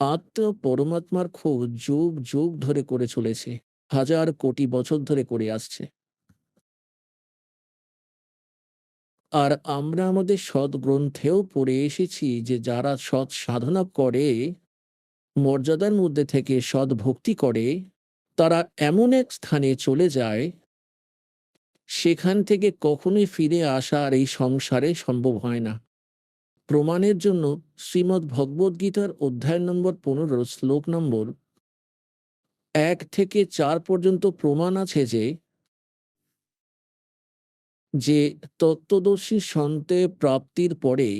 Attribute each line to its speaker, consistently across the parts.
Speaker 1: আত্মা পরমাত্মার খোঁজ যুগ যুগ ধরে করে চলেছে। হাজার কোটি বছর ধরে করে আসছে। আর আমরা আমাদের সৎ গ্রন্থেও পড়ে এসেছি যে যারা সৎ সাধনা করে, মর্যাদার মধ্যে থেকে সৎ ভক্তি করে, তারা এমন এক স্থানে চলে যায়, সেখান থেকে কখনোই ফিরে আসা আর এই সংসারে সম্ভব হয় না। প্রমাণের জন্য শ্রীমদ্ ভগবদ্গীতার অধ্যায় নম্বর পনেরো, শ্লোক নম্বর এক থেকে চার পর্যন্ত প্রমাণ আছে যে যে তত্ত্বদর্শী সন্তে প্রাপ্তির পরে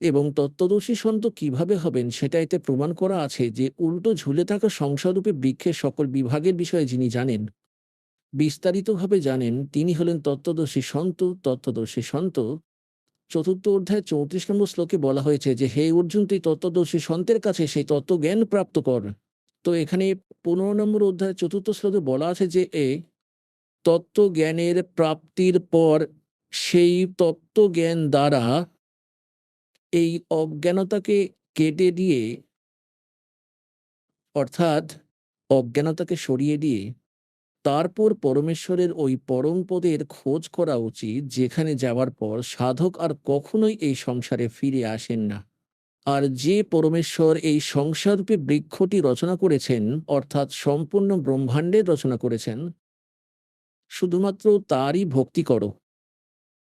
Speaker 1: এবং তত্ত্বদর্শী সন্ত কীভাবে হবেন সেটা এতে প্রমাণ করা আছে যে উল্টো ঝুলে থাকা সংসাররূপে বৃক্ষের সকল বিভাগের বিষয়ে যিনি জানেন, বিস্তারিতভাবে জানেন, তিনি হলেন তত্ত্বদর্শী সন্ত তত্ত্বদর্শী সন্ত চতুর্থ অধ্যায় চৌত্রিশ নম্বর শ্লোকে বলা হয়েছে যে, হে অর্জুন, তুই তত্ত্বদর্শী সন্তের কাছে সেই তত্ত্বজ্ঞান প্রাপ্ত কর। তো এখানে পনেরো নম্বর অধ্যায় চতুর্থ শ্লোকে বলা আছে যে, এ তত্ত্বজ্ঞানের প্রাপ্তির পর সেই তত্ত্বজ্ঞান দ্বারা এই অজ্ঞানতাকে কেটে দিয়ে, অর্থাৎ অজ্ঞানতাকে সরিয়ে দিয়ে তারপর পরমেশ্বরের ওই পরম পদের খোঁজ করা উচিত, যেখানে যাওয়ার পর সাধক আর কখনোই এই সংসারে ফিরে আসেন না। আর যে পরমেশ্বর এই সংসাররূপে বৃক্ষটি রচনা করেছেন, অর্থাৎ সম্পূর্ণ ব্রহ্মাণ্ডের রচনা করেছেন, শুধুমাত্র তারই ভক্তি করো।